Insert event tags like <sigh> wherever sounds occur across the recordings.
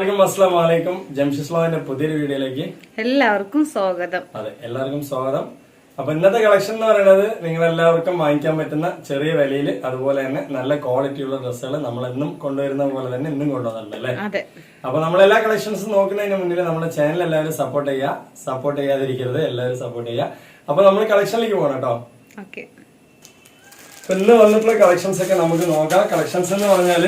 എല്ലാവർക്കും അസ്സാം വലൈക്കും ജംഷിസ്ലാമിന്റെ പുതിയൊരു വീഡിയോയിലേക്ക് എല്ലാവർക്കും സ്വാഗതം. അതെ എല്ലാവർക്കും സ്വാഗതം. അപ്പൊ ഇന്നത്തെ കളക്ഷൻ എന്ന് പറയുന്നത് നിങ്ങൾ എല്ലാവർക്കും വാങ്ങിക്കാൻ പറ്റുന്ന ചെറിയ വിലയിൽ അതുപോലെ തന്നെ നല്ല ക്വാളിറ്റി ഉള്ള ഡ്രസ്സുകൾ നമ്മൾ എന്നും കൊണ്ടുവരുന്ന പോലെ തന്നെ ഇന്നും കൊണ്ടുവന്നിട്ടുണ്ട് അല്ലേ? അതെ. അപ്പൊ നമ്മൾ എല്ലാ കളക്ഷൻസും നോക്കുന്നതിന് മുന്നിൽ നമ്മുടെ ചാനൽ എല്ലാവരും സപ്പോർട്ട് ചെയ്യുക. സപ്പോർട്ട് ചെയ്യാതിരിക്കരുത് എല്ലാവരും സപ്പോർട്ട് ചെയ്യുക. അപ്പൊ നമ്മൾ കളക്ഷനിലേക്ക് പോകണം കേട്ടോ. ഇന്ന് വന്നിട്ടുള്ള കളക്ഷൻസ് ഒക്കെ നമുക്ക് നോക്കാം. കളക്ഷൻസ് എന്ന് പറഞ്ഞാൽ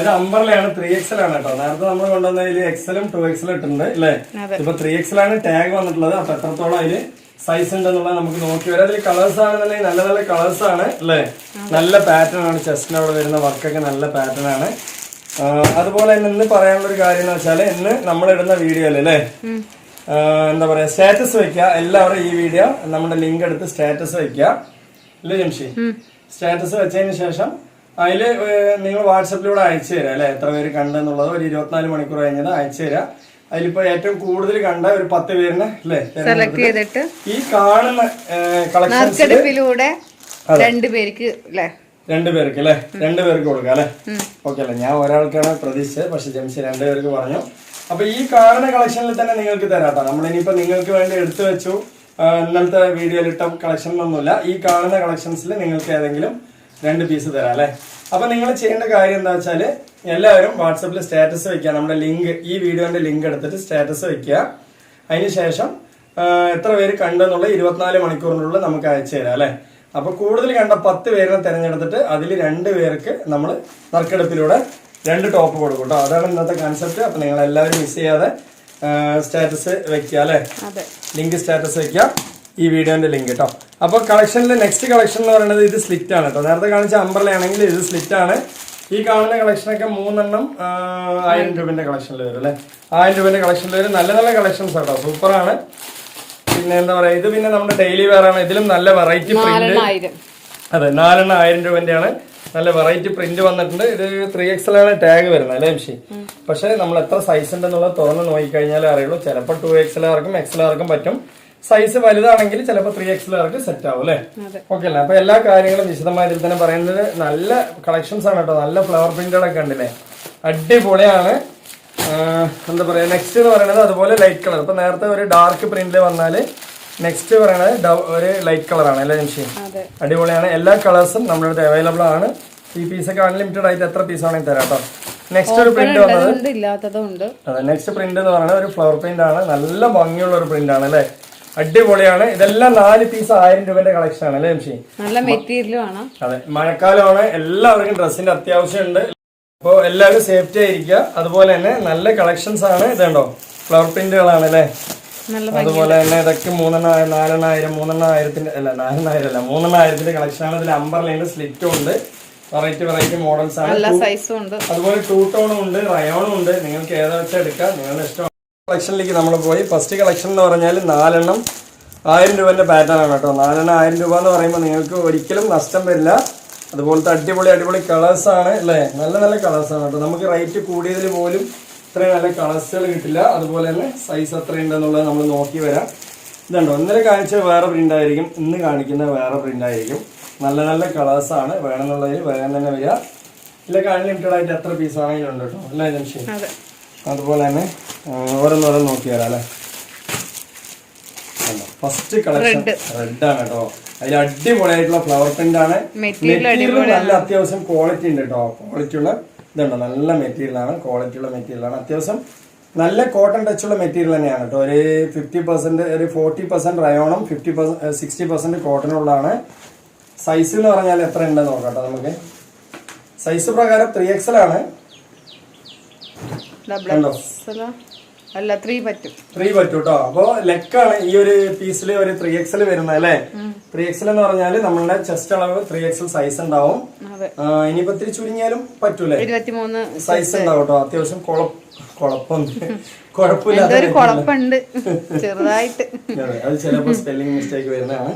ഇത് അമ്പറിലാണ് ത്രീ എക്സൽ ആണ് കേട്ടോ. നേരത്തെ നമ്മൾ കൊണ്ടുവന്നതിൽ എക്സലും ടു എക്സലും ഇട്ടുണ്ട് അല്ലേ. ഇപ്പൊ ത്രീ എക്സലാണ് ടാഗ് വന്നിട്ടുള്ളത് അപ്പൊ എത്രത്തോളം അതിൽ സൈസ് ഉണ്ടെന്നുള്ളത് നമുക്ക് നോക്കി വരാം. അതിൽ കളേഴ്സ് ആണെന്നുണ്ടെങ്കിൽ നല്ല നല്ല കളേഴ്സ് ആണ് അല്ലേ നല്ല പാറ്റേൺ ആണ്. ചെസ്റ്റിന് അവിടെ വരുന്ന വർക്കൊക്കെ നല്ല പാറ്റേൺ ആണ്. അതുപോലെ തന്നെ ഇന്ന് പറയാനുള്ള ഒരു കാര്യം എന്ന് വെച്ചാൽ ഇന്ന് നമ്മൾ ഇടുന്ന വീഡിയോയിൽ അല്ലേ എന്താ പറയാ സ്റ്റാറ്റസ് വെക്കുക. എല്ലാവരും ഈ വീഡിയോ നമ്മുടെ ലിങ്ക് എടുത്ത് സ്റ്റാറ്റസ് വെക്കുക. ഇല്ലേ ജംഷി? സ്റ്റാറ്റസ് വെച്ചതിന് ശേഷം അതിൽ നിങ്ങൾ വാട്സപ്പിലൂടെ അയച്ചു തരാം അല്ലെ? എത്ര പേര് കണ്ടെന്നുള്ളത് ഒരു ഇരുപത്തിനാല് മണിക്കൂർ കഴിഞ്ഞത് അയച്ചു തരാം. അതിലിപ്പോ ഏറ്റവും കൂടുതൽ കണ്ട ഒരു പത്ത് പേരിനെ അല്ലെ? സെലക്ട് ചെയ്തിട്ട് ഈ കാണുന്ന കളക്ഷൻസിലൂടെ നറുക്കെടുപ്പിലൂടെ രണ്ടുപേർക്ക് അല്ലേ? രണ്ടുപേർക്ക് അല്ലെ? രണ്ടുപേർക്ക് കൊടുക്കാം അല്ലെ? ഓക്കെ അല്ലെ? ഞാൻ ഒരാൾക്കാണ് പ്രതീക്ഷിച്ചത് പക്ഷെ ജംഷി രണ്ടുപേർക്ക് പറഞ്ഞു. അപ്പൊ ഈ കാണുന്ന കളക്ഷനിൽ തന്നെ നിങ്ങൾക്ക് തരാട്ടോ നമ്മൾ ഇനിയിപ്പോ നിങ്ങൾക്ക് വേണ്ടി എടുത്തു വെച്ചു. ഇന്നത്തെ ഇന്നലത്തെ വീഡിയോയിൽ ഇട്ട കളക്ഷനിലൊന്നുമില്ല ഈ കാണുന്ന കളക്ഷൻസിൽ നിങ്ങൾക്ക് ഏതെങ്കിലും രണ്ട് പീസ് തരാം അല്ലെ? അപ്പൊ നിങ്ങൾ ചെയ്യേണ്ട കാര്യം എന്താ വെച്ചാൽ എല്ലാവരും വാട്സപ്പിൽ സ്റ്റാറ്റസ് വെക്കുക. നമ്മുടെ ലിങ്ക് ഈ വീഡിയോന്റെ ലിങ്ക് എടുത്തിട്ട് സ്റ്റാറ്റസ് വെക്കുക. അതിന് ശേഷം എത്ര പേര് കണ്ടെന്നുള്ള ഇരുപത്തിനാല് മണിക്കൂറിനുള്ളിൽ നമുക്ക് അയച്ചു തരാം അല്ലേ? അപ്പൊ കൂടുതൽ കണ്ട പത്ത് പേരിനെ തിരഞ്ഞെടുത്തിട്ട് അതിൽ രണ്ട് പേർക്ക് നമ്മൾ നറുക്കെടുപ്പിലൂടെ രണ്ട് ടോപ്പ് കൊടുക്കും കേട്ടോ അതാണ് ഇന്നത്തെ കൺസെപ്റ്റ് അപ്പൊ നിങ്ങൾ എല്ലാവരും മിസ് ചെയ്യാതെ സ്റ്റാറ്റസ് വെക്കുക അല്ലേ? ലിങ്ക് സ്റ്റാറ്റസ് വെക്കുക. ഈ വീഡിയോന്റെ ലിങ്ക് കേട്ടോ അപ്പോൾ കളക്ഷനിലെ നെക്സ്റ്റ് കളക്ഷൻ എന്ന് പറയുന്നത് ഇത് സ്ലിറ്റ് ആണ് കേട്ടോ നേരത്തെ കാണിച്ച അമ്പർല ആണെങ്കിൽ ഇത് സ്ലിറ്റ് ആണ്. ഈ കാണുന്ന കളക്ഷനൊക്കെ മൂന്നെണ്ണം ആയിരം രൂപന്റെ കളക്ഷനിൽ വരും അല്ലേ? ആയിരം രൂപന്റെ കളക്ഷനിൽ വരും. നല്ല നല്ല കളക്ഷൻസ് കേട്ടോ സൂപ്പറാണ് പിന്നെ എന്താ പറയാ ഇത് പിന്നെ നമ്മുടെ ഡെയിലി വെയർ ആണ്. ഇതിലും നല്ല വെറൈറ്റി പ്രിന്റ് അതെ നാലെണ്ണം ആയിരം രൂപന്റെയാണ് നല്ല വെറൈറ്റി പ്രിന്റ് വന്നിട്ടുണ്ട്. ഇത് ത്രീ എക്സലാണ് ആണ് ടാഗ് വരുന്നത് അല്ലേ എംഷി? പക്ഷെ നമ്മൾ എത്ര സൈസ് ഉണ്ടെന്നുള്ളത് തുറന്ന് നോക്കിക്കഴിഞ്ഞാലേ അറിയുള്ളൂ. ചിലപ്പോൾ ടു എക്സലാർക്കും ആർക്കും പറ്റും. സൈസ് വലുതാണെങ്കിൽ ചിലപ്പോൾ ത്രീ എക്സ് ആർക്ക് സെറ്റ് ആവും അല്ലേ? ഓക്കെ അല്ലേ? അപ്പൊ എല്ലാ കാര്യങ്ങളും വിശദമായ ഇതിൽ തന്നെ പറയുന്നത് നല്ല കളക്ഷൻസ് ആണ് കേട്ടോ. നല്ല ഫ്ലവർ പ്രിന്റഡ് പ്രിന്റുകളൊക്കെ ഉണ്ടല്ലേ? അടിപൊളിയാണ്. എന്താ പറയാ? നെക്സ്റ്റ് എന്ന് പറയുന്നത് അതുപോലെ ലൈറ്റ് കളർ ഇപ്പൊ നേരത്തെ ഒരു ഡാർക്ക് പ്രിന്റിൽ വന്നാൽ നെക്സ്റ്റ് പറയണത് ഒരു ലൈറ്റ് കളറാണ് അല്ലേ അതെ. അടിപൊളിയാണ്. എല്ലാ കളേഴ്സും നമ്മുടെ അടുത്ത് അവൈലബിൾ ആണ്. ഈ പീസൊക്കെ അൺലിമിറ്റഡ് ആയിട്ട് എത്ര പീസ് ആണെങ്കിൽ തരാം കേട്ടോ. നെക്സ്റ്റ് ഒരു പ്രിന്റ് വന്നത് നെക്സ്റ്റ് പ്രിന്റ് എന്ന് പറയുന്നത് ഒരു ഫ്ലവർ പ്രിന്റ് ആണ്. നല്ല ഭംഗിയുള്ള ഒരു പ്രിന്റ് ആണ് അല്ലേ? അടിപൊളിയാണ്. ഇതെല്ലാം നാല് പീസ് ആയിരം രൂപന്റെ കളക്ഷൻ ആണ് അല്ലേ എംഷി നല്ല മെറ്റീരിയലും അതെ. മഴക്കാലമാണ്. എല്ലാവർക്കും ഡ്രസ്സിന്റെ അത്യാവശ്യമുണ്ട്. അപ്പോൾ എല്ലാവരും സേഫ്റ്റി ആയിരിക്കുക. അതുപോലെ തന്നെ നല്ല കളക്ഷൻസ് ആണ്. ഇതുണ്ടോ? ഫ്ലവർ പ്രിന്റുകളാണ് അല്ലേ? അതുപോലെ തന്നെ ഇതൊക്കെ മൂന്നെണ്ണായിരം നാലെണ്ണായിരം മൂന്നെണ്ണായിരത്തിന്റെ അല്ല നാലെണ്ണായിരം അല്ല മൂന്നെണ്ണായിരത്തിന്റെ കളക്ഷൻ ആണ്. ഇതിൽ അമ്പർലൈന്റെ സ്ലിറ്റും ഉണ്ട്. വെറൈറ്റി വെറൈറ്റി മോഡൽസ് ആണ്. അതുപോലെ ടൂ ടോണും ഉണ്ട്. റയോണും ഉണ്ട്. നിങ്ങൾക്ക് ഏതാ വെച്ചാൽ എടുക്കാം. നിങ്ങളുടെ ഇഷ്ടം കളക്ഷനിലേക്ക് നമ്മൾ പോയി. ഫസ്റ്റ് കളക്ഷൻ എന്ന് പറഞ്ഞാൽ നാലെണ്ണം ആയിരം രൂപേന്റെ പാറ്റേൺ ആണ് കേട്ടോ. നാലെണ്ണം ആയിരം രൂപ എന്ന് പറയുമ്പോൾ നിങ്ങൾക്ക് ഒരിക്കലും നഷ്ടം വരില്ല. അതുപോലത്തെ അടിപൊളി അടിപൊളി കളേഴ്സാണ് അല്ലേ? നല്ല നല്ല കളേഴ്സാണ് കേട്ടോ. നമുക്ക് റേറ്റ് കൂടിയതിൽ പോലും ഇത്രയും നല്ല കളേഴ്സുകൾ കിട്ടില്ല. അതുപോലെ തന്നെ സൈസ് എത്രയുണ്ടെന്നുള്ളത് നമ്മൾ നോക്കി വരാം. ഇതുണ്ടോ? ഇന്നലെ കാണിച്ച വേറെ പ്രിന്റായിരിക്കും ഇന്ന് കാണിക്കുന്ന വേറെ പ്രിന്റായിരിക്കും നല്ല നല്ല കളേഴ്സാണ് വേണമെന്നുള്ളതിൽ വേഗം തന്നെ വരിക. ഇതിലൊക്കെ ലിമിറ്റഡ് ആയിട്ട് എത്ര പീസ് ആണെങ്കിലും ഉണ്ട് കേട്ടോ. അല്ലേ ജംഷി അതുപോലെ തന്നെ ഓരോന്നോരോ ഓരോന്നോരോന്ന് നോക്കി വരാം അല്ലേ? ഫസ്റ്റ് കളക്ഷൻ റെഡ് ആണ് കേട്ടോ. അതിൽ അടിപൊളിയായിട്ടുള്ള ഫ്ലവർ പ്രിന്റ് ആണ്. മെറ്റീരിയൽ നല്ല അത്യാവശ്യം ക്വാളിറ്റി ഉണ്ട് കേട്ടോ. ക്വാളിറ്റി ഉള്ള ഇതുണ്ടോ. നല്ല മെറ്റീരിയൽ ആണ്. ക്വാളിറ്റി ഉള്ള മെറ്റീരിയൽ ആണ്. അത്യാവശ്യം നല്ല കോട്ടൺ ടച്ച് ഉള്ള മെറ്റീരിയൽ തന്നെയാണ് കേട്ടോ. ഒരു ഫിഫ്റ്റി പെർസെന്റ് ഒരു ഫോർട്ടി പെർസെന്റ് റയോണും ഫിഫ്റ്റി പെർസെന്റ് സിക്സ്റ്റി പെർസെന്റ് കോട്ടണുള്ളതാണ് സൈസ് എന്ന് പറഞ്ഞാൽ എത്ര ഉണ്ടെന്ന് നോക്കാം കേട്ടോ നമുക്ക്. സൈസ് പ്രകാരം ത്രീ എക്സൽ ആണ്? അല്ല ത്രീ പറ്റും. ത്രീ പറ്റും കേട്ടോ അപ്പൊ ലെക്കാണ് ഈ ഒരു പീസിൽ ഒരു ത്രീ എക്സൽ വരുന്നത് അല്ലേ? ത്രീ എക്സൽ എന്ന് പറഞ്ഞാൽ നമ്മളുടെ ചെസ്റ്റ് അളവ് ത്രീ എക്സൽ സൈസ് ഉണ്ടാവും. ഇനിയിപ്പോ ഇത്തിരി ചുരുങ്ങിയാലും പറ്റൂലേ? ഇരുപത്തിമൂന്ന് സൈസ് ഉണ്ടാവും കേട്ടോ അത്യാവശ്യം കുഴപ്പ <laughs> എന്തോ ചെറുതായിട്ട്. <laughs> അതെ, അത് ചിലപ്പോ സ്പെല്ലിംഗ് മിസ്റ്റേക്ക് വരുന്നതാണ്.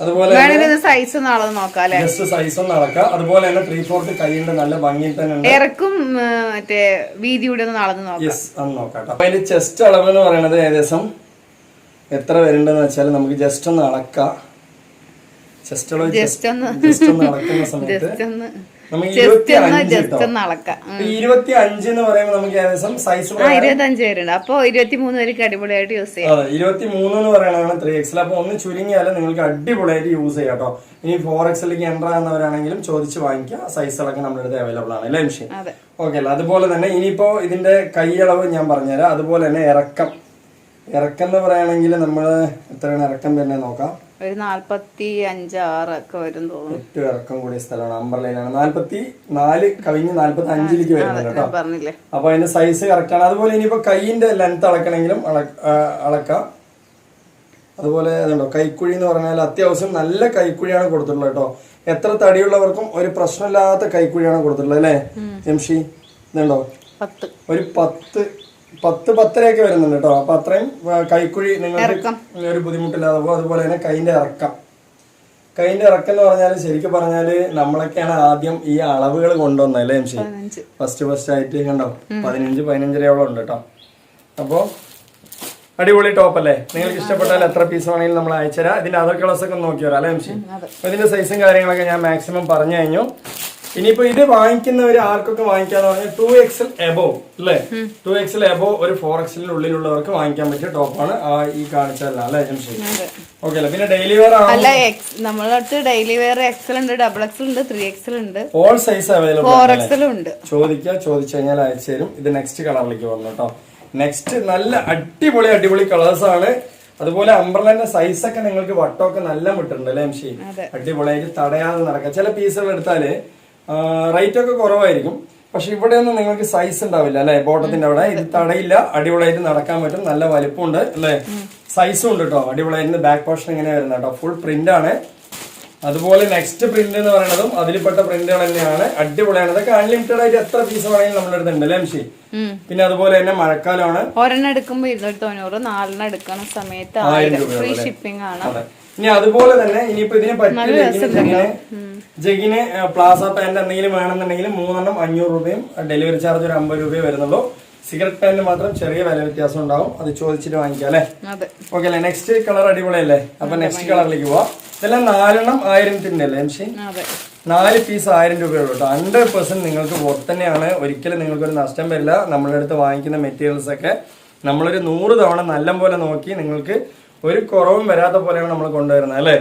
അതുപോലെ സൈസ് നോക്കാം അല്ലെ? ജസ്റ്റ് സൈസ് ഒന്ന് അളക്കാം. അതുപോലെ തന്നെ ത്രീ ഫോർത്ത് കൈയുണ്ട്. നല്ല ഭംഗിയിൽ തന്നെ ഉണ്ട്. ഇറക്കും മറ്റേ വീതിയുടെ ഒന്ന് നാളെ നോക്കാം. യെസ് അന്ന് നോക്കാം. അപ്പൊ അതിന്റെ ചെസ്റ്റ് അളവ് എന്ന് പറയുന്നത് ഏകദേശം എത്ര വരുന്നുണ്ടെന്ന് വെച്ചാൽ നമുക്ക് ജസ്റ്റ് ഒന്ന് അളക്കാം. ചെസ്റ്റ് അളവ് ജസ്റ്റ് ഒന്ന്. അളക്കുന്ന സമയത്ത് <laughs> ജസ്റ്റ് ഒന്ന് നമുക്ക് ജസ്റ്റ് ഇരുപത്തി ഒന്ന് അഞ്ച് ജസ്റ്റ് കേട്ടോ ഒന്ന് അളക്കാം. ഇരുപത്തി അഞ്ച് എന്ന് പറയുമ്പോൾ നമുക്ക് ഏകദേശം സൈസ് ആ ഇരുപത്തഞ്ച് പേരുണ്ട് അപ്പൊ ഇരുപത്തി മൂന്ന് പേർക്ക് അടിപൊളിയായിട്ട് യൂസ് ചെയ്യാം. അതെ ഇരുപത്തി മൂന്ന് എന്ന് പറയുന്നതാണ് ത്രീ എക്സൽ അപ്പൊ ഒന്ന് ചുരുങ്ങിയാലും നിങ്ങൾക്ക് അടിപൊളിയായിട്ട് യൂസ് ചെയ്യാം കേട്ടോ. ഇനി ഫോർ എക്സിലേക്ക് എന്റർ ആകുന്നവരാണെങ്കിലും ചോദിച്ച് വാങ്ങിക്കുക സൈസുകളൊക്കെ നമ്മുടെ അടുത്ത് അവൈലബിൾ ആണ് അല്ലേ മിഷീൻ ഓക്കെ അല്ല അതുപോലെ തന്നെ ഇനിയിപ്പോ ഇതിന്റെ കൈയളവ് ഞാൻ പറഞ്ഞുതരാം. അതുപോലെ തന്നെ ഇറക്കം. ഇറക്കം എന്ന് പറയുകയാണെങ്കിൽ നമ്മൾ എത്രയാണ് ഇറക്കം തന്നെ നോക്കാം. ഒരു നാല്പത്തി അഞ്ച് ഒക്കെ വരും തോന്നുന്നു. ഏറ്റവും ഇറക്കം കൂടിയ സ്ഥലമാണ്. അമ്പർലൈനാണ് നാല്പത്തി നാല് കവിഞ്ഞ് നാല്പത്തി അഞ്ചിലേക്ക് വരുന്നുണ്ട് കേട്ടോ. പറഞ്ഞില്ലേ. അപ്പൊ അതിന്റെ സൈസ് കറക്റ്റ് ആണ്. അതുപോലെ ഇനിയിപ്പോ കൈയിന്റെ ലെങ്ത് അളക്കണമെങ്കിലും അള- അളക്കാം. അതുപോലെ അതുണ്ടോ കൈക്കുഴി എന്ന് പറഞ്ഞാൽ അത്യാവശ്യം നല്ല കൈക്കുഴിയാണ് കൊടുത്തിട്ടുള്ളത് കേട്ടോ. എത്ര തടിയുള്ളവർക്കും ഒരു പ്രശ്നമില്ലാത്ത കൈക്കുഴിയാണ് കൊടുത്തിട്ടുള്ളത് അല്ലേ? ജംഷി ഇതുണ്ടോ? ഒരു പത്ത് പത്ത് പത്തരയൊക്കെ വരുന്നുണ്ട് കേട്ടോ. അപ്പൊ അത്രയും കൈക്കുഴി നിങ്ങൾക്ക്. ഒരു ബുദ്ധിമുട്ടില്ലാതെ പോകും. അതുപോലെ തന്നെ കൈന്റെ ഇറക്കം. കൈന്റെ ഇറക്കം എന്ന് പറഞ്ഞാൽ ശരിക്കും പറഞ്ഞാൽ നമ്മളൊക്കെയാണ് ആദ്യം ഈ അളവുകൾ കൊണ്ടുവന്നത് അല്ലേ എംസി ഫസ്റ്റ് ഫസ്റ്റ് ആയിട്ട് കണ്ടോ? പതിനഞ്ച് പതിനഞ്ചരയോളം ഉണ്ട് കേട്ടോ. അപ്പോ അടിപൊളി ടോപ്പ് അല്ലേ? നിങ്ങൾക്ക് ഇഷ്ടപ്പെട്ടാൽ എത്ര പീസ് വേണമെങ്കിലും നമ്മൾ അയച്ചുതരാം. ഇതിന്റെ അതർ കളേഴ്സ് ഒക്കെ നോക്കിയോ നോക്കി വരാം അല്ലേ എംസി ഇതിന്റെ സൈസും കാര്യങ്ങളൊക്കെ ഞാൻ മാക്സിമം പറഞ്ഞു കഴിഞ്ഞു. ഇനിയിപ്പോ ഇത് വാങ്ങിക്കുന്നവർ ആർക്കൊക്കെ വാങ്ങിക്കാന്ന് പറഞ്ഞാൽ ടു എക്സൽ എബോ അല്ലേ ടു എക്സൽ എബോ ഒരു ഫോർ എക്സലിന് ഉള്ളിലുള്ളവർക്ക് വാങ്ങിക്കാൻ പറ്റിയ ടോപ്പാണ് ഈ കാണിച്ചതല്ല അല്ലേ ഏജൻസി ഓക്കെ അല്ലേ പിന്നെ ഡെയിലി വെയർ ആണ്? അല്ല എക്സ് ഡെയിലി വെയർ എക്സൽ ഉണ്ട് ഡബിൾ എക്സൽ ഉണ്ട് ത്രീ എക്സൽ ഉണ്ട് all size available four XL ഉണ്ട്. ചോദിക്കുക ചോദിച്ചു കഴിഞ്ഞാൽ അയച്ചു തരും. ഇത് നെക്സ്റ്റ് കളറിലേക്ക് വന്നു കേട്ടോ നെക്സ്റ്റ് നല്ല അടിപൊളി അടിപൊളി കളേഴ്സ് ആണ്. അതുപോലെ അംബ്രലന്റെ സൈസ് ഒക്കെ നിങ്ങൾക്ക് വട്ടമൊക്കെ നല്ല വിട്ടിട്ടുണ്ട് അല്ലേ എംഷി. അടിപൊളിയായിട്ട് തടയാതെ നടക്കാം. ചില പീസുകൾ എടുത്താൽ റേറ്റ് ഒക്കെ കുറവായിരിക്കും. പക്ഷെ ഇവിടെ ഒന്നും നിങ്ങൾക്ക് സൈസ് ഉണ്ടാവില്ല അല്ലെ? ബോട്ടത്തിന്റെ അവിടെ. ഇത് തടയില്ല അടിപൊളിയായിട്ട് നടക്കാൻ പറ്റും. നല്ല വലിപ്പമുണ്ട് അല്ലെ? സൈസും ഉണ്ട് കേട്ടോ അടിപൊളിയായിട്ട് ബാക്ക് പോർഷൻ ഇങ്ങനെ വരുന്നത് കേട്ടോ ഫുൾ പ്രിന്റ് ആണ്. അതുപോലെ നെക്സ്റ്റ് പ്രിന്റ് എന്ന് പറയുന്നതും അതിൽപ്പെട്ട പ്രിന്റുകൾ തന്നെയാണ്. അടിപൊളിയാണ്. ഇതൊക്കെ അൺലിമിറ്റഡ് ആയിട്ട് എത്ര പീസ് വേണമെങ്കിലും നമ്മുടെ അടുത്ത് ഉണ്ട് അല്ലേ പിന്നെ അതുപോലെ തന്നെ മഴക്കാലമാണ്. ഒരെണ്ണം എടുക്കുമ്പോ ഇരുന്നൂറ്റി തൊണ്ണൂറ് നാലെണ്ണം എടുക്കുന്ന സമയത്ത് ഫ്രീ ഷിപ്പിംഗ് ആണ്. ഇനി അതുപോലെ തന്നെ ഇനിയിപ്പോ ഇതിനെ പറ്റിയ ജഗിന് പ്ലാസ പാന്റ് എന്തെങ്കിലും വേണമെന്നുണ്ടെങ്കിൽ മൂന്നെണ്ണം അഞ്ഞൂറ് രൂപയും ഡെലിവറി ചാർജ് ഒരു അമ്പത് രൂപയും വരുന്നുള്ളൂ. സിഗരറ്റ് പാന്റ് മാത്രം ചെറിയ വില വ്യത്യാസം ഉണ്ടാവും. അത് ചോദിച്ചിട്ട് വാങ്ങിക്കാം അല്ലേ? ഓക്കെ അല്ലേ? നെക്സ്റ്റ് കളർ അടിപൊളിയല്ലേ? അപ്പൊ നെക്സ്റ്റ് കളറിലേക്ക് പോവാം. ഇതെല്ലാം നാലെണ്ണം ആയിരത്തിന്റെ അല്ലേ എംഷി നാല് പീസ് ആയിരം രൂപയുള്ളൂ കേട്ടോ. ഹൺഡ്രഡ് പെർസെന്റ് നിങ്ങൾക്ക് പുറത്തന്നെയാണ് നിങ്ങൾക്ക് ഒരു നഷ്ടം വരില്ല. നമ്മളുടെ അടുത്ത് വാങ്ങിക്കുന്ന മെറ്റീരിയൽസ് ഒക്കെ നമ്മളൊരു നൂറ് തവണ നല്ല പോലെ നോക്കി നിങ്ങൾക്ക് ഒരു കുറവും വരാത്ത പോലെയാണ് നമ്മൾ കൊണ്ടുവരുന്നത് അല്ലേ?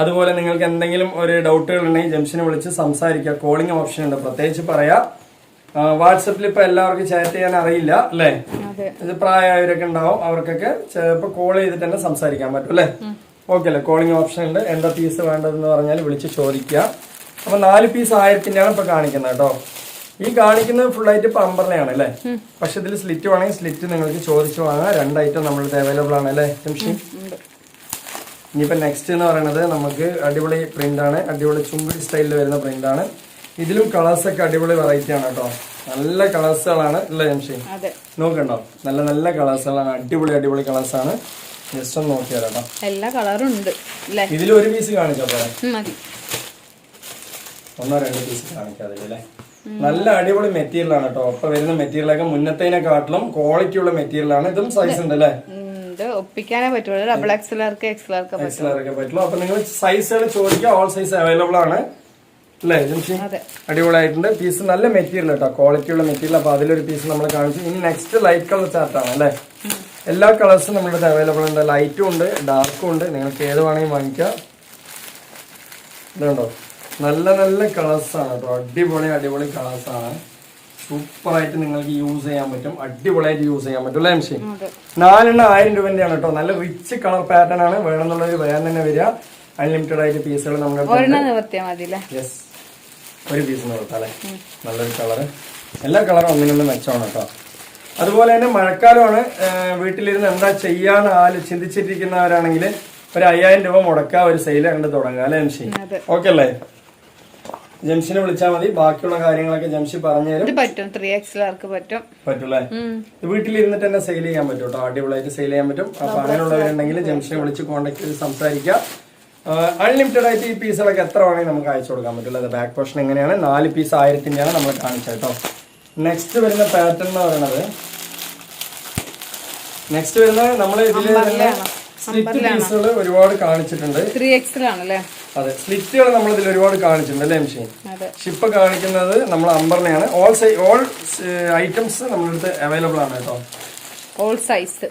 അതുപോലെ നിങ്ങൾക്ക് എന്തെങ്കിലും ഒരു ഡൗട്ടുകൾ ഉണ്ടെങ്കിൽ ജംഷനെ വിളിച്ച് സംസാരിക്കുക. കോളിംഗ് ഓപ്ഷൻ ഉണ്ട്. പ്രത്യേകിച്ച് പറയാ വാട്സപ്പിൽ ഇപ്പൊ എല്ലാവർക്കും ചാറ്റ് ചെയ്യാൻ അറിയില്ല അല്ലേ? ഇത് പ്രായമായവരൊക്കെ ഉണ്ടാവും അവർക്കൊക്കെ ചിലപ്പോൾ കോൾ ചെയ്തിട്ട് തന്നെ സംസാരിക്കാൻ പറ്റും അല്ലേ? ഓക്കെ അല്ലേ? കോളിംഗ് ഓപ്ഷൻ ഉണ്ട്. എന്താ പീസ് വേണ്ടതെന്ന് പറഞ്ഞാൽ വിളിച്ച് ചോദിക്കുക. അപ്പൊ നാല് പീസ് ആയിരത്തിന്റെയാണ് ഇപ്പൊ കാണിക്കുന്നത് കേട്ടോ. ഈ കാണിക്കുന്നത് ഫുൾ ആയിട്ട് ഇപ്പൊ അല്ലേ? പക്ഷെ ഇതിൽ സ്ലിറ്റ് വേണമെങ്കിൽ സ്ലിറ്റ് നിങ്ങൾക്ക് ചോദിച്ചു വാങ്ങാം. രണ്ട് ഐറ്റം നമ്മളുടെ അവൈലബിൾ ആണ് അല്ലേ? ജംഷി ഇനിയിപ്പോൾ ഇനിയിപ്പോ നെക്സ്റ്റ് എന്ന് പറയുന്നത് നമുക്ക് അടിപൊളി പ്രിന്റ് ആണ്. അടിപൊളി ചുങ്കുടി സ്റ്റൈലിൽ വരുന്ന പ്രിന്റ് ആണ്. ഇതിലും കളേഴ്സ് ഒക്കെ അടിപൊളി വെറൈറ്റി ആണ് കേട്ടോ. നല്ല കളേഴ്സുകളാണ് അല്ലേ ജംഷി നോക്കണ്ടോ? നല്ല നല്ല കളേഴ്സുകളാണ് അടിപൊളി അടിപൊളി കളേഴ്സ് ജസ്റ്റ് ഒന്ന് നോക്കിയാലോ കേട്ടോ. എല്ലാ കളറും ഉണ്ട് ഇതിൽ ഒരു പീസ് കാണിച്ചോ പോരെ. ഒന്നോ രണ്ട് പീസ് കാണിക്കാതെ അല്ലേ? നല്ല അടിപൊളി മെറ്റീരിയൽ ആണ് കേട്ടോ. അപ്പൊ വരുന്ന മെറ്റീരിയലൊക്കെ മുന്നത്തേനെക്കാട്ടിലും ക്വാളിറ്റി ഉള്ള മെറ്റീരിയൽ ആണ് ഇതും സൈസ് ഉണ്ട് അല്ലേ ഇത് ഒപ്പിക്കാനേ പറ്റുള്ളൂ. ഡബിൾ എക്സലർക്ക് എക്സലർക്ക് പറ്റും എക്സലറൊക്കെ പറ്റുള്ളൂ. അപ്പൊ നിങ്ങൾ സൈസുകൾ ചോദിക്കുക. ഓൾ സൈസ് അവൈലബിൾ ആണ്. അല്ലേ അടിപൊളിയായിട്ടുണ്ട്. പീസ് നല്ല മെറ്റീരിയൽ കേട്ടോ. ക്വാളിറ്റി ഉള്ള മെറ്റീരിയൽ. അപ്പൊ അതിലൊരു പീസ് നമ്മൾ കാണിച്ചു. ഇനി നെക്സ്റ്റ് ലൈറ്റ് കളർ ചാർട്ടാണ് അല്ലേ? എല്ലാ കളേഴ്സും നമ്മുടെ അവൈലബിൾ ഉണ്ട്. ലൈറ്റും ഉണ്ട് ഡാർക്കും ഉണ്ട്. നിങ്ങൾക്ക് ഏത് വേണമെങ്കിൽ വാങ്ങിക്കാം. ഇതുണ്ടോ? നല്ല നല്ല കളേഴ്സാണ് കേട്ടോ അടിപൊളി അടിപൊളി കളേഴ്സ് ആണ്. സൂപ്പർ ആയിട്ട് നിങ്ങൾക്ക് യൂസ് ചെയ്യാൻ പറ്റും. അടിപൊളിയായിട്ട് യൂസ് ചെയ്യാൻ പറ്റും അല്ലേ അതെ. നാലെണ്ണം ആയിരം രൂപന്റെ ആണ് കേട്ടോ നല്ല റിച്ച് കളർ പാറ്റേൺ ആണ്. വേണമെന്നുള്ളൊരു വേഗം തന്നെ വരിക. അൺലിമിറ്റഡ് ആയിട്ട് പീസുകൾ നമ്മുടെ യെസ് ഒരു പീസ് നിർത്താല്ലേ നല്ലൊരു കളറ് എല്ലാ കളറും ഒന്നിനൊന്നും മെച്ചമാണ് കേട്ടോ അതുപോലെ തന്നെ മഴക്കാലമാണ് വീട്ടിലിരുന്ന് എന്താ ചെയ്യാന്ന് ആൽ ചിന്തിച്ചിരിക്കുന്നവരാണെങ്കിൽ ഒരു അയ്യായിരം രൂപ മുടക്കുക ഒരു സെയിൽ കണ്ട് തുടങ്ങുക അല്ലേ അതെ. ഓക്കെ അല്ലേ? ജംഷിനെ വിളിച്ചാൽ മതി. ബാക്കിയുള്ള കാര്യങ്ങളൊക്കെ ജംഷി പറഞ്ഞുതരും. ഇത് പറ്റും. ത്രീ എക്സിലാർക്ക് പറ്റും. പറ്റൂലേ. വീട്ടിലിരുന്നിട്ട് തന്നെ സെയിൽ ചെയ്യാൻ പറ്റും കേട്ടോ. അടിപൊളിയായിട്ട് സെയിൽ ചെയ്യാൻ പറ്റും. അപ്പൊ അങ്ങനെയുള്ളവരുണ്ടെങ്കിൽ ജംഷിനെ വിളിച്ച് കോൺടാക്ട് ചെയ്ത് സംസാരിക്കാം. അൺലിമിറ്റഡ് ആയിട്ട് ഈ പീസുകളൊക്കെ എത്ര വേണമെങ്കിൽ നമുക്ക് അയച്ചു കൊടുക്കാൻ പറ്റില്ല അത് ബാക്ക് പോർഷൻ എങ്ങനെയാണ്? നാല് പീസ് ആയിരത്തിന്റെയാണ് നമ്മൾ കാണിച്ചത് കേട്ടോ. നെക്സ്റ്റ് വരുന്ന പാറ്റേൺ എന്ന് പറയുന്നത്. നെക്സ്റ്റ് വരുന്നത് നമ്മൾ ഇതിൽ തന്നെ സ്ലിറ്റ് പീസുകൾ ഒരുപാട് കാണിച്ചിട്ടുണ്ട്. ത്രീ എക്സൽ അതെ സ്ലിറ്റുകൾ നമ്മൾ ഇതിൽ ഒരുപാട് കാണിച്ചിട്ടുണ്ട് അല്ലേ മിഷീൻ ഷിപ്പ് കാണിക്കുന്നത് നമ്മൾ അമ്പറിനെയാണ് ഓൾ സൈ ഓൾ ഐറ്റംസ് നമ്മുടെ അടുത്ത് അവൈലബിൾ ആണ് കേട്ടോ. ഓൾ സൈസ്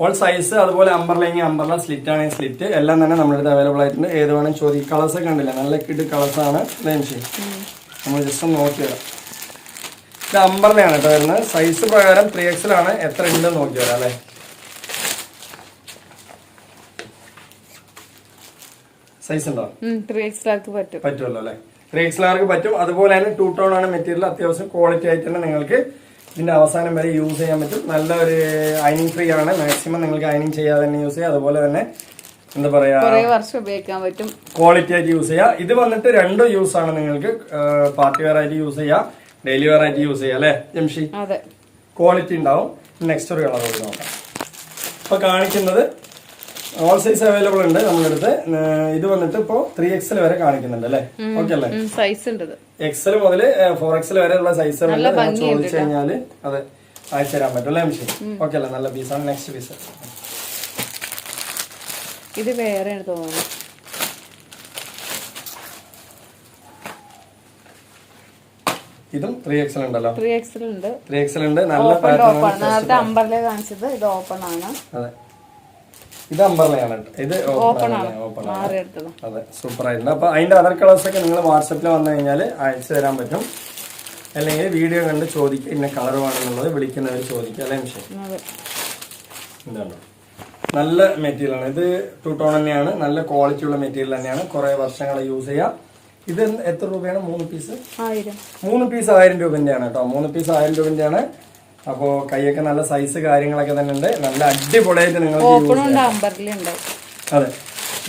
ഓൾ സൈസ് അതുപോലെ അമ്പർലെങ്കിൽ അമ്പർല സ്ലിറ്റ് ആണെങ്കിൽ സ്ലിറ്റ് എല്ലാം തന്നെ നമ്മുടെ അടുത്ത് അവൈലബിൾ ആയിട്ടുണ്ട്. ഏത് വേണം ചോദി കളേഴ്സ് ഒക്കെ ഉണ്ടല്ലേ നല്ല കിഡ് കളേഴ്സ് ആണ് അല്ലേ മെഷീൻ നമ്മൾ ജസ്റ്റ് ഒന്ന് നോക്കി വരാം. ഇത് അമ്പർലയാണ് കേട്ടോ വരുന്നത്. സൈസ് പ്രകാരം ത്രീ എക്സിലാണ് എത്ര ഉണ്ടെന്ന് നോക്കി വരാം അല്ലേ? സൈസ് ഉണ്ടോ? ത്രീ പറ്റും. പറ്റുമല്ലോ അല്ലേ? ത്രീ എക്സ് ലാർക്ക് പറ്റും. അതുപോലെ തന്നെ ടൂ ടോൺ ആണ് മെറ്റീരിയൽ അത്യാവശ്യം ക്വാളിറ്റി ആയിട്ട് തന്നെ നിങ്ങൾക്ക് ഇതിന്റെ അവസാനം വരെ യൂസ് ചെയ്യാൻ പറ്റും. നല്ല ഒരു അയനിങ് ഫ്രീ ആണ്. മാക്സിമം നിങ്ങൾക്ക് അയനിങ് ചെയ്യാതെ തന്നെ യൂസ് ചെയ്യാം. അതുപോലെ തന്നെ എന്താ പറയാ വർഷം ഉപയോഗിക്കാൻ പറ്റും. ക്വാളിറ്റി ആയിട്ട് യൂസ് ചെയ്യാം. ഇത് വന്നിട്ട് രണ്ട് യൂസ് ആണ് നിങ്ങൾക്ക് പാർട്ടി വെയർ ആയിട്ട് യൂസ് ചെയ്യാം. ഡെയിലി വെയർ ആയിട്ട് യൂസ് ചെയ്യാം അല്ലെ ജംഷി? ക്വാളിറ്റി ഉണ്ടാവും. നെക്സ്റ്റ് ഒരു കളർ നോക്കാം. അപ്പൊ കാണിക്കുന്നത് ഓൾ സൈസ് അവൈലബിൾ ഉണ്ട് നമ്മുടെ അടുത്ത്. ഇത് വന്നിട്ട് ഇപ്പോ ത്രീ എക്സൽ വരെ കാണിക്കുന്നുണ്ട് അല്ലേ? ഓക്കെ അല്ലേ? സൈസ് ഉണ്ട് എക്സൽ മുതൽ ഫോർ എക്സൽ വരെ ഉള്ള സൈസ് ചോദിച്ചു കഴിഞ്ഞാൽ അത് അയച്ചു തരാൻ പറ്റും അല്ലേ മെഷീൻ ഓക്കെ അല്ലേ? നല്ല പീസാണ് നെക്സ്റ്റ് പീസ് ഇത് വേറെ തോന്നുന്നു ഇതും ത്രീ എക്സൽ ഉണ്ടല്ലോ. ത്രീ എക്സൽ ഉണ്ട്. ത്രീ എക്സൽ ഉണ്ട്. നല്ല നേരത്തെ അമ്പറിലെ കാണിച്ചത് ഇത് ഓപ്പൺ ആണ്. അതെ. ഇത് അമ്പർലയാണ്. ഇത് ഓപ്പൺ ആണ്. ഓപ്പൺ ആണ്. അതെ സൂപ്പർ ആയിട്ടുണ്ട് അപ്പൊ അതിന്റെ അതർ കളേഴ്സ് ഒക്കെ നിങ്ങൾ വാട്സപ്പിൽ വന്നു കഴിഞ്ഞാൽ അയച്ചു തരാൻ പറ്റും. അല്ലെങ്കിൽ വീഡിയോ കണ്ട് ചോദിക്കുക ഇന്ന കളർ വേണമെന്നുള്ളത് വിളിക്കുന്നവർ ചോദിക്കുക അല്ലേ മിഷേ എന്താണ് നല്ല മെറ്റീരിയൽ ആണ്. ഇത് ടു ടോൺ തന്നെയാണ്. നല്ല ക്വാളിറ്റി ഉള്ള മെറ്റീരിയൽ തന്നെയാണ്. കുറെ വർഷങ്ങൾ യൂസ് ചെയ്യാം. ഇത് എത്ര രൂപയാണ്? മൂന്ന് പീസ് മൂന്ന് പീസ് ആയിരം രൂപന്റെ ആണ് കേട്ടോ. മൂന്ന് പീസ് ആയിരം രൂപന്റെ ആണ് അപ്പോ കൈയൊക്കെ നല്ല സൈസ് കാര്യങ്ങളൊക്കെ തന്നെ ഉണ്ട്. നല്ല അടിപൊളിയായിട്ട് നിങ്ങൾ അതെ.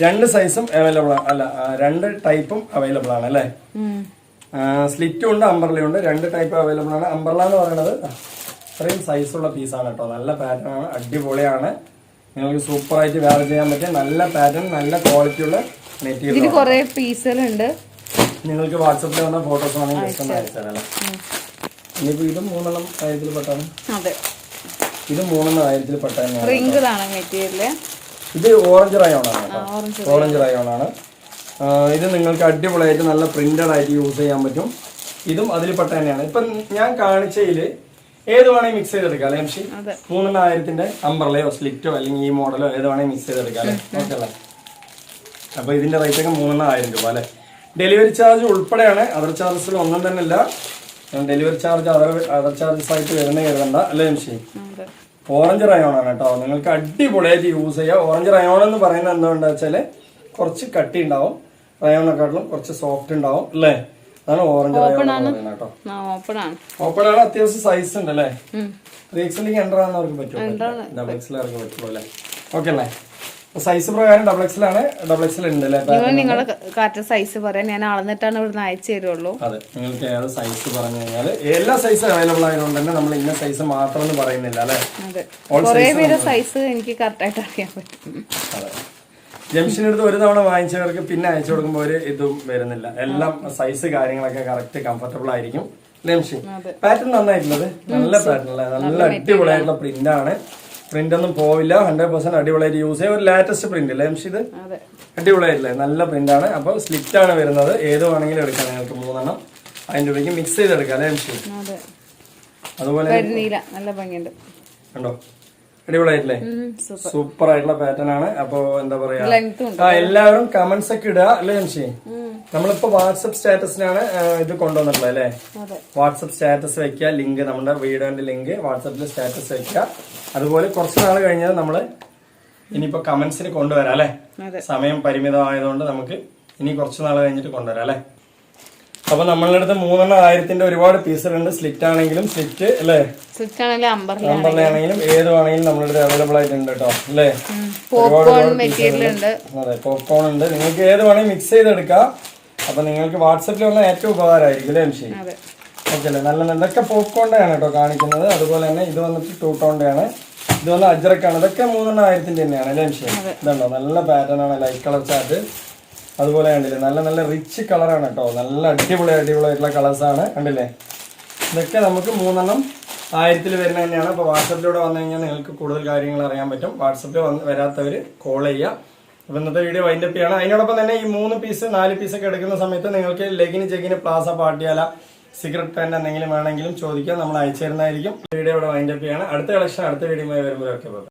രണ്ട് സൈസും അവൈലബിൾ ആണ് അല്ല രണ്ട് ടൈപ്പും അവൈലബിൾ ആണ് അല്ലേ? സ്ലിറ്റും ഉണ്ട് അമ്പർലയും ഉണ്ട്. രണ്ട് ടൈപ്പ് അവൈലബിൾ ആണ്. അമ്പർല എന്ന് പറയുന്നത് അത്രയും സൈസുള്ള പീസാണ് കേട്ടോ. നല്ല പാറ്റേൺ ആണ് അടിപൊളിയാണ്. നിങ്ങൾക്ക് സൂപ്പർ ആയിട്ട് വേറെ ചെയ്യാൻ പറ്റിയ നല്ല പാറ്റേൺ നല്ല ക്വാളിറ്റി ഉള്ള മെറ്റീരിയൽ പീസുകളുണ്ട് നിങ്ങൾക്ക് വാട്സപ്പിൽ വന്ന ഫോട്ടോസ് ആണെങ്കിൽ അയച്ചു തരാം അല്ലേ ഇനിയിപ്പോ ഇത് മൂന്നെണ്ണം ആയിരത്തിൽ പെട്ടാണ്. അതെ. ഇത് മൂന്നെണ്ണം ആയിരത്തിൽ പെട്ടാണ്. തന്നെയാണ് റിങ്കിളാണ് മെറ്റീരിയൽ. ഇത് ഓറഞ്ച് റയോണാണ് ഓറഞ്ച് റയോണാണ് ഇത് നിങ്ങൾക്ക് അടിപൊളിയായിട്ട് നല്ല പ്രിന്റഡ് ആയിട്ട് യൂസ് ചെയ്യാൻ പറ്റും. ഇതും അതിൽ പെട്ട തന്നെയാണ്. ഇപ്പൊ ഞാൻ കാണിച്ചതിൽ ഏത് വേണമെങ്കിൽ മിക്സ് ചെയ്തെടുക്കാം അല്ലേ എംഷി മൂന്നെണ്ണായിരത്തിന്റെ മൂന്നെണ്ണം സ്ലിറ്റോ അല്ലെങ്കിൽ ഈ മോഡലോ ഏത് വേണമെങ്കിൽ മിക്സ് ചെയ്തെടുക്കാം അല്ലേ? ഓക്കെ അല്ലേ? അപ്പൊ ഇതിന്റെ റേറ്റ് ഒക്കെ മൂന്നെണ്ണായിരം രൂപ അല്ലേ? ഡെലിവറി ചാർജ് ഉൾപ്പെടെയാണ്. അതർ ചാർജസ് ഒന്നും തന്നെ ഇല്ല delivery charge other other charges ആയിട്ട് വരുന്ന കരുതണ്ട അല്ലേ മിഷി ഓറഞ്ച് റയോണാണ് കേട്ടോ. നിങ്ങൾക്ക് അടിപൊളിയായിട്ട് യൂസ് ചെയ്യാം. ഓറഞ്ച് റയോൺ എന്ന് പറയുന്നത് എന്തുകൊണ്ടാ വെച്ചാൽ കുറച്ച് കട്ടി ഉണ്ടാവും. റയോണെക്കാട്ടിലും കുറച്ച് സോഫ്റ്റ് ഉണ്ടാവും. അല്ലേ? അതാണ് ഓറഞ്ച് റയോൺ കേട്ടോ. ആ ഓപ്പൺ ആണ്. അത്യാവശ്യം സൈസ് ഉണ്ട് അല്ലേ. ത്രീ എക്സിലേക്ക് എന്റർ ആകുന്നവർക്ക് പറ്റുമോ? ഡബിൾ എക്സിലേക്ക് പറ്റുള്ളൂ അല്ലേ? ഓക്കെ അല്ലേ? സൈസ് പ്രകാരം ഡബിൾ എക്സൽ ആണ് ഡബിൾ എക്സൽ ഉണ്ട് നിങ്ങൾ നിങ്ങളുടെ കറക്റ്റ് സൈസ് പറയാൻ. ഞാൻ അളന്നിട്ടാണ് ഇവിടുന്ന് അയച്ചു തരുള്ളൂ. അതെ നിങ്ങൾക്ക് ഏത് സൈസ് പറഞ്ഞു കഴിഞ്ഞാൽ എല്ലാ സൈസും അവൈലബിൾ ആയതുകൊണ്ട് തന്നെ നമ്മൾ ഇന്ന സൈസ് മാത്രം എന്ന് പറയുന്നില്ല അല്ലെ? കുറെ പേര് സൈസ് എനിക്ക് കറക്റ്റ് ആയിട്ട് അറിയാൻ പറ്റും. ജംഗ്ഷന്റെ അടുത്ത് ഒരു തവണ വാങ്ങിച്ചവർക്ക് പിന്നെ അയച്ചു കൊടുക്കുമ്പോൾ ഒരു ഇതും വരുന്നില്ല. എല്ലാം സൈസ് കാര്യങ്ങളൊക്കെ കറക്റ്റ് കംഫർട്ടബിൾ ആയിരിക്കും. ജംഷൻ. പാറ്റേൺ നന്നായിട്ടുള്ളത്. നല്ല പാറ്റേൺ നല്ല അടിപൊളിയായിട്ടുള്ള പ്രിന്റ് ആണ്. പ്രിന്റ് ഒന്നും പോവില്ല. ഹൺഡ്രഡ് പെർസെന്റ് അടിപൊളിയായിട്ട് യൂസ് ചെയ്യാം. ഒരു ലാറ്റസ്റ്റ് പ്രിന്റ് അല്ലേ എംഷിത് ഇത്? അടിപൊളിയായിട്ടില്ലേ? നല്ല പ്രിന്റ് ആണ്. അപ്പോൾ സ്ലിറ്റ് ആണ് വരുന്നത്. ഏത് വേണമെങ്കിലും എടുക്കാം നിങ്ങൾക്ക് മൂന്നെണ്ണം. അതിന്റെ രൂപയ്ക്ക് മിക്സ് ചെയ്തെടുക്കാം അല്ലേ എംഷിത് അതെ. അതുപോലെ നല്ല ഭംഗിയുണ്ട്. കണ്ടോ? അടിപൊളിയായിട്ടില്ലേ? സൂപ്പർ. ആയിട്ടുള്ള പാറ്റേൺ ആണ്. അപ്പോ എന്താ പറയാ? ആ എല്ലാവരും കമന്റ്സ് ഒക്കെ ഇടുക അല്ലേ ജംഷി? നമ്മളിപ്പോ വാട്സപ്പ് സ്റ്റാറ്റസിനാണ് ഇത് കൊണ്ടുവന്നിട്ടുള്ളത് അല്ലേ? വാട്സപ്പ് സ്റ്റാറ്റസ് വെക്കുക ലിങ്ക് നമ്മുടെ വീഡിയോന്റെ ലിങ്ക് വാട്സപ്പിൽ സ്റ്റാറ്റസ് വെക്കുക. അതുപോലെ കുറച്ച് നാൾ കഴിഞ്ഞാൽ നമ്മൾ ഇനിയിപ്പോ കമന്റ്സിന് കൊണ്ടുവരാം അല്ലെ? സമയം പരിമിതമായതുകൊണ്ട് നമുക്ക് ഇനി കുറച്ച് നാൾ കഴിഞ്ഞിട്ട് കൊണ്ടുവരാം അല്ലേ? അപ്പൊ നമ്മളുടെ അടുത്ത് മൂന്നെണ്ണം ആയിരത്തിന്റെ ഒരുപാട് പീസുകളുണ്ട് സ്ലിറ്റ് ആണെങ്കിലും സ്ലിറ്റ് അല്ലേ? സ്ലിറ്റ് ആണെങ്കിലും അമ്പറില നമ്പറിലാണെങ്കിലും ഏത് വേണമെങ്കിലും നമ്മുടെ അടുത്ത് അവൈലബിൾ ആയിട്ടുണ്ട് കേട്ടോ അല്ലേ? അതെ പോപ്കോൺ ഉണ്ട്. നിങ്ങൾക്ക് ഏത് വേണമെങ്കിൽ മിക്സ് ചെയ്തെടുക്കാം. അപ്പൊ നിങ്ങൾക്ക് വാട്സപ്പിൽ വന്ന ഏറ്റവും ഉപകാരമായിരിക്കും അല്ലേ ശരി ഓക്കെ അല്ലേ? നല്ല ഇതൊക്കെ പോപ്കോണിന്റെ ആണ് കേട്ടോ കാണിക്കുന്നത്. അതുപോലെ തന്നെ ഇത് വന്നിട്ട് ടൂ ടോണിന്റെ ആണ് ഇത് വന്ന് അജ്രക്കാണ്. ഇതൊക്കെ മൂന്നെണ്ണം ആയിരത്തിന്റെ തന്നെയാണ് അല്ലേ ശരി ഇതുണ്ടോ? നല്ല പാറ്റേൺ ആണ് ലൈറ്റ് കളർ ചാർട്ട് അതുപോലെ കണ്ടില്ലേ നല്ല നല്ല റിച്ച് കളറാണ് കേട്ടോ നല്ല അടിപൊളി അടിപൊളിയായിട്ടുള്ള കളേഴ്സ് ആണ്. കണ്ടില്ലേ? ഇതൊക്കെ നമുക്ക് മൂന്നെണ്ണം ആയിരത്തിൽ വരുന്ന തന്നെയാണ്. അപ്പോൾ വാട്സപ്പിലൂടെ വന്നു കഴിഞ്ഞാൽ നിങ്ങൾക്ക് കൂടുതൽ കാര്യങ്ങൾ അറിയാൻ പറ്റും. വാട്സപ്പിൽ വന്ന് വരാത്തവർ കോൾ ചെയ്യുക. അപ്പോൾ ഇന്നത്തെ വീഡിയോ വൈൻഡപ്പ് ചെയ്യണം. അതിനോടൊപ്പം തന്നെ ഈ മൂന്ന് പീസ് നാല് പീസൊക്കെ എടുക്കുന്ന സമയത്ത് നിങ്ങൾക്ക് ലെഗിന് ചെഗിന് പ്ലാസ പാട്ടിയാല സിഗരറ്റ് പാന്റ് എന്തെങ്കിലും വേണമെങ്കിലും ചോദിക്കാം. നമ്മൾ അയച്ചു തരുന്നതായിരിക്കും. വീഡിയോ ഇവിടെ വൈൻഡപ്പ് ചെയ്യണം. അടുത്ത കളക്ഷൻ അടുത്ത വീഡിയോ വരുമ്പോഴൊക്കെ.